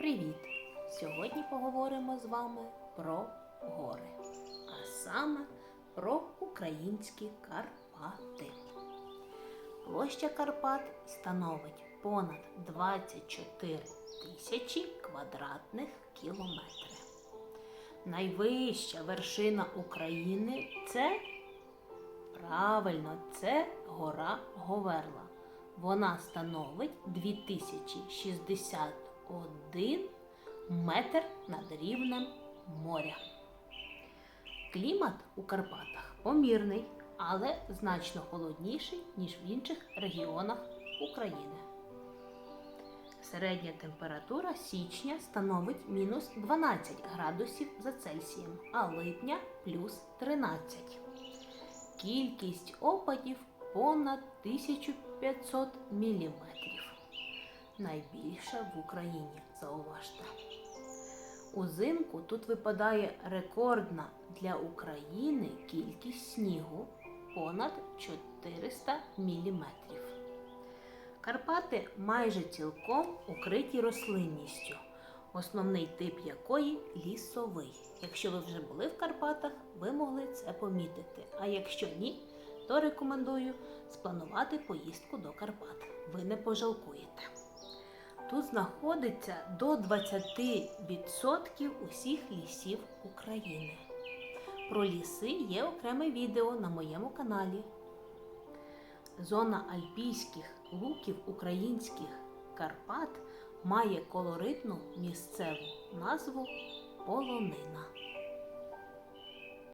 Привіт! Сьогодні поговоримо з вами про гори, а саме про українські Карпати. Площа Карпат становить понад 24 тисячі квадратних кілометрів. Найвища вершина України це правильно, це гора Говерла. Вона становить 2061 метр над рівнем моря. Клімат у Карпатах помірний, але значно холодніший, ніж в інших регіонах України. Середня температура січня становить мінус 12 градусів за Цельсієм, а липня плюс 13. Кількість опадів понад 1500 мм. Найбільша в Україні, зауважте. Узимку тут випадає рекордна для України кількість снігу понад 400 мм. Карпати майже цілком укриті рослинністю, основний тип якої лісовий. Якщо ви вже були в Карпатах, ви могли це помітити. А якщо ні, то рекомендую спланувати поїздку до Карпат. Ви не пожалкуєте. Тут знаходиться до 20% усіх лісів України. Про ліси є окреме відео на моєму каналі. Зона альпійських луків українських Карпат має колоритну місцеву назву Полонина.